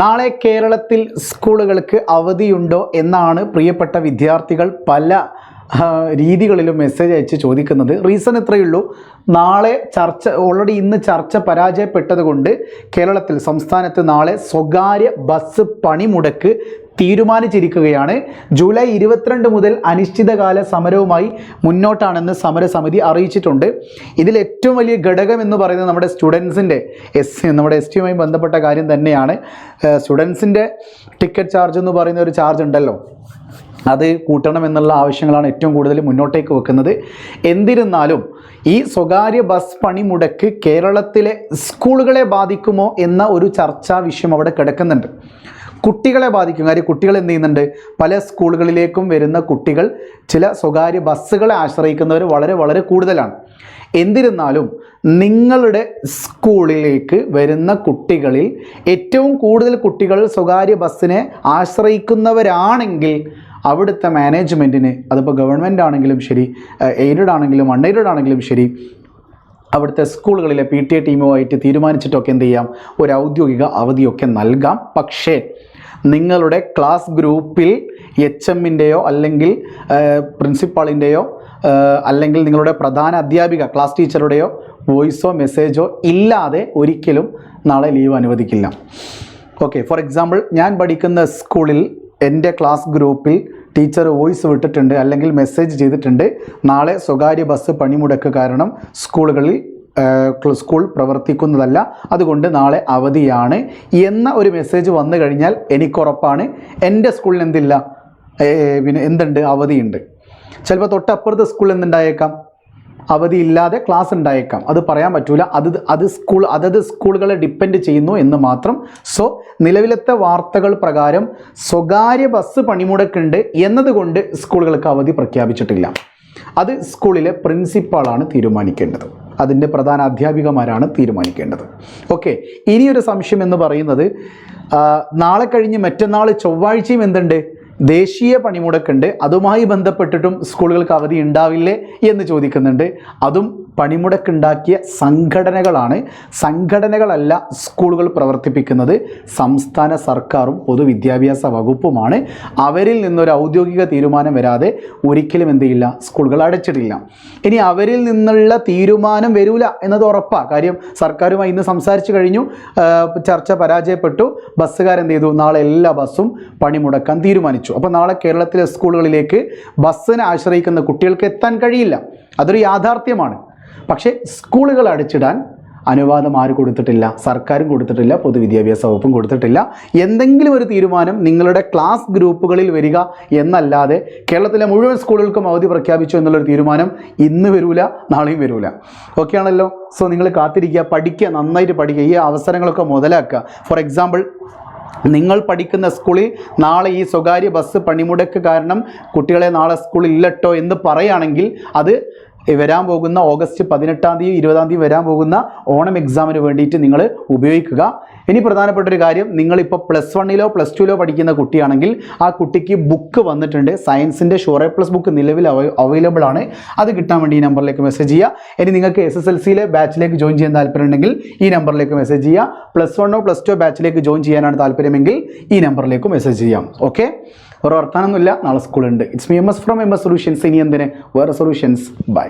നാളെ കേരളത്തിൽ സ്കൂളുകൾക്ക് അവധിയുണ്ടോ എന്നാണ് പ്രിയപ്പെട്ട വിദ്യാർത്ഥികൾ പല രീതികളിലും മെസ്സേജ് അയച്ച് ചോദിക്കുന്നത്. റീസൺ ഇത്രയേ ഉള്ളൂ. നാളെ ചർച്ച ഓൾറെഡി ഇന്ന് ചർച്ച പരാജയപ്പെട്ടതുകൊണ്ട് കേരളത്തിൽ സംസ്ഥാനത്ത് നാളെ സ്വകാര്യ ബസ് പണിമുടക്ക് തീരുമാനിച്ചിരിക്കുകയാണ്. ജൂലൈ ഇരുപത്തിരണ്ട് മുതൽ അനിശ്ചിതകാല സമരവുമായി മുന്നോട്ടാണെന്ന് സമരസമിതി അറിയിച്ചിട്ടുണ്ട്. ഇതിൽ ഏറ്റവും വലിയ ഘടകം എന്ന് പറയുന്നത് നമ്മുടെ സ്റ്റുഡൻസിന്റെ എസ് നമ്മുടെ എസ് ടിയുമായി ബന്ധപ്പെട്ട കാര്യം തന്നെയാണ്. സ്റ്റുഡൻസിന്റെ ടിക്കറ്റ് ചാർജ് എന്ന് പറയുന്ന ഒരു ചാർജ് ഉണ്ടല്ലോ. അത് കൂട്ടണം എന്നുള്ള ആവശ്യങ്ങളാണ് ഏറ്റവും കൂടുതൽ മുന്നോട്ടേക്ക് വെക്കുന്നത്. എന്നിരുന്നാലും ഈ സ്വകാര്യ ബസ് പണിമുടക്ക് കേരളത്തിലെ സ്കൂളുകളെ ബാധിക്കുമോ എന്ന ഒരു ചർച്ചാ വിഷയം അവിടെ കിടക്കുന്നുണ്ട്. കുട്ടികളെ ബാധിക്കും. കാര്യം കുട്ടികൾ എന്ത് ചെയ്യുന്നുണ്ട്? പല സ്കൂളുകളിലേക്കും വരുന്ന കുട്ടികൾ ചില സ്വകാര്യ ബസ്സുകളെ ആശ്രയിക്കുന്നവർ വളരെ വളരെ കൂടുതലാണ്. എന്നിരുന്നാലും നിങ്ങളുടെ സ്കൂളിലേക്ക് വരുന്ന കുട്ടികളിൽ ഏറ്റവും കൂടുതൽ കുട്ടികൾ സ്വകാര്യ ബസ്സിനെ ആശ്രയിക്കുന്നവരാണെങ്കിൽ അവിടുത്തെ മാനേജ്മെന്റിന് അതിപ്പോൾ ഗവൺമെന്റ് ആണെങ്കിലും ശരി എയ്ഡഡ് ആണെങ്കിലും അൺഎയ്ഡഡ് ആണെങ്കിലും ശരി അവിടുത്തെ സ്കൂളുകളിലെ പി ടി എ ടീമുമായിട്ട് തീരുമാനിച്ചിട്ടൊക്കെ എന്ത് ചെയ്യാം? ഒരു ഔദ്യോഗിക അവധിയൊക്കെ നൽകാം. പക്ഷേ നിങ്ങളുടെ ക്ലാസ് ഗ്രൂപ്പിൽ എച്ച് എമ്മിന്റെയോ അല്ലെങ്കിൽ പ്രിൻസിപ്പാളിന്റെയോ അല്ലെങ്കിൽ നിങ്ങളുടെ പ്രധാന അധ്യാപിക ക്ലാസ് ടീച്ചറുടെയോ വോയിസോ മെസ്സേജോ ഇല്ലാതെ ഒരിക്കലും നാളെ ലീവ് അനുവദിക്കില്ല. ഓക്കെ ഫോർ എക്സാമ്പിൾ ഞാൻ പഠിക്കുന്ന സ്കൂളിൽ എന്റെ ക്ലാസ് ഗ്രൂപ്പിൽ ടീച്ചർ വോയിസ് വിട്ടിട്ടുണ്ട് അല്ലെങ്കിൽ മെസ്സേജ് ചെയ്തിട്ടുണ്ട്. നാളെ സ്വകാര്യ ബസ് പണിമുടക്ക് കാരണം സ്കൂളുകളിൽ സ്കൂൾ പ്രവർത്തിക്കുന്നതല്ല. അതുകൊണ്ട് നാളെ അവധിയാണ്. എന്ന ഒരു മെസ്സേജ് വന്നു കഴിഞ്ഞാൽ എനിക്കുറപ്പാണ്. എന്റെ സ്കൂളിന് എന്തില്ല? പിന്നെ എന്തുണ്ട്? അവധിയുണ്ട്. ചിലപ്പോൾ തൊട്ടപ്പുറത്തെ സ്കൂളിൽ എന്തുണ്ടായേക്കാം? അവധിയില്ലാതെ ക്ലാസ് ഉണ്ടായേക്കാം. അത് പറയാൻ പറ്റൂല. അത് അത് സ്കൂൾ അതത് സ്കൂളുകളെ ഡിപ്പെൻഡ് ചെയ്യുന്നു എന്ന് മാത്രം. സോ നിലവിലത്തെ വാർത്തകൾ പ്രകാരം സ്വകാര്യ ബസ് പണിമുടക്കുണ്ട് എന്നതുകൊണ്ട് സ്കൂളുകൾക്ക് അവധി പ്രഖ്യാപിച്ചിട്ടില്ല. അത് സ്കൂളിലെ പ്രിൻസിപ്പാളാണ് തീരുമാനിക്കേണ്ടത്. അതിന്റെ പ്രധാന അധ്യാപികമാരാണ് തീരുമാനിക്കേണ്ടത്. ഓക്കെ ഇനിയൊരു സംശയം എന്ന് പറയുന്നത് നാളെ കഴിഞ്ഞ് മറ്റന്നാൾ ചൊവ്വാഴ്ചയും എന്തുണ്ട്? ദേശീയ പണിമുടക്കുണ്ട്. അതുമായി ബന്ധപ്പെട്ടിട്ടും സ്കൂളുകൾക്ക് അവധി ഉണ്ടാവില്ലേ എന്ന് ചോദിക്കുന്നുണ്ട്. അതും പണിമുടക്കുണ്ടാക്കിയ സംഘടനകളാണ്. സംഘടനകളല്ല സ്കൂളുകൾ പ്രവർത്തിപ്പിക്കുന്നത്. സംസ്ഥാന സർക്കാരും പൊതുവിദ്യാഭ്യാസ വകുപ്പുമാണ്. അവരിൽ നിന്നൊരു ഔദ്യോഗിക തീരുമാനം വരാതെ ഒരിക്കലും എന്ത് ചെയ്യില്ല സ്കൂളുകൾ അടച്ചിട്ടില്ല ഇനി അവരിൽ നിന്നുള്ള തീരുമാനം വരില്ല എന്നത് ഉറപ്പാണ് കാര്യം സർക്കാരുമായി ഇന്ന് സംസാരിച്ചു കഴിഞ്ഞു. ചർച്ച പരാജയപ്പെട്ടു. ബസ്സുകാരെന്ത് ചെയ്തു? നാളെ എല്ലാ ബസ്സും പണിമുടക്കാൻ തീരുമാനിച്ചു. അപ്പോൾ നാളെ കേരളത്തിലെ സ്കൂളുകളിലേക്ക് ബസ്സിനെ ആശ്രയിക്കുന്ന കുട്ടികൾക്ക് എത്താൻ കഴിയില്ല. അതൊരു യാഥാർത്ഥ്യമാണ്. പക്ഷേ സ്കൂളുകൾ അടച്ചിടാൻ അനുവാദം ആര് കൊടുത്തിട്ടില്ല? സർക്കാരും കൊടുത്തിട്ടില്ല പൊതുവിദ്യാഭ്യാസ വകുപ്പും കൊടുത്തിട്ടില്ല. എന്തെങ്കിലും ഒരു തീരുമാനം നിങ്ങളുടെ ക്ലാസ് ഗ്രൂപ്പുകളിൽ വരിക എന്നല്ലാതെ കേരളത്തിലെ മുഴുവൻ സ്കൂളുകൾക്കും അവധി പ്രഖ്യാപിച്ചു എന്നുള്ളൊരു തീരുമാനം ഇന്ന് വരൂല നാളെയും വരൂല. ഓക്കെ ആണല്ലോ? സോ നിങ്ങൾ കാത്തിരിക്കുക പഠിക്കുക നന്നായിട്ട് പഠിക്കുക. ഈ അവസരങ്ങളൊക്കെ മുതലാക്കുക. ഫോർ എക്സാമ്പിൾ നിങ്ങൾ പഠിക്കുന്ന സ്കൂളിൽ നാളെ ഈ സ്വകാര്യ ബസ് പണിമുടക്ക് കാരണം കുട്ടികളെ നാളെ സ്കൂളിൽ ഇല്ലട്ടോ എന്ന് പറയുകയാണെങ്കിൽ അത് വരാൻ പോകുന്ന ഓഗസ്റ്റ് പതിനെട്ടാം തീയതി ഇരുപതാം തീയതി വരാൻ പോകുന്ന ഓണം എക്സാമിന് വേണ്ടിയിട്ട് നിങ്ങൾ ഉപയോഗിക്കുക. ഇനി പ്രധാനപ്പെട്ട ഒരു കാര്യം നിങ്ങളിപ്പോൾ പ്ലസ് വണ്ണിലോ പ്ലസ് ടുവിലോ പഠിക്കുന്ന കുട്ടിയാണെങ്കിൽ ആ കുട്ടിക്ക് ബുക്ക് വന്നിട്ടുണ്ട്. സയൻസിന്റെ ഷുവർ പ്ലസ് ബുക്ക് നിലവിൽ അവൈലബിൾ ആണ്. അത് കിട്ടാൻ വേണ്ടി ഈ നമ്പറിലേക്ക് മെസ്സേജ് ചെയ്യുക. ഇനി നിങ്ങൾക്ക് എസ് എസ് എൽ സിയിലെ ബാച്ചിലേക്ക് ജോയിൻ ചെയ്യാൻ താല്പര്യമുണ്ടെങ്കിൽ ഈ നമ്പറിലേക്ക് മെസ്സേജ് ചെയ്യുക. പ്ലസ് വണ്ണോ പ്ലസ് ടു ബാച്ചിലേക്ക് ജോയിൻ ചെയ്യാനാണ് താല്പര്യമെങ്കിൽ ഈ നമ്പറിലേക്ക് മെസ്സേജ് ചെയ്യാം. ഓക്കെ വേറെ വർത്താനൊന്നുമില്ല. നാളെ സ്കൂളുണ്ട് it's me M S from M S solutions ഇനി എന്തിന്? വേറെ സൊല്യൂഷൻസ് ബൈ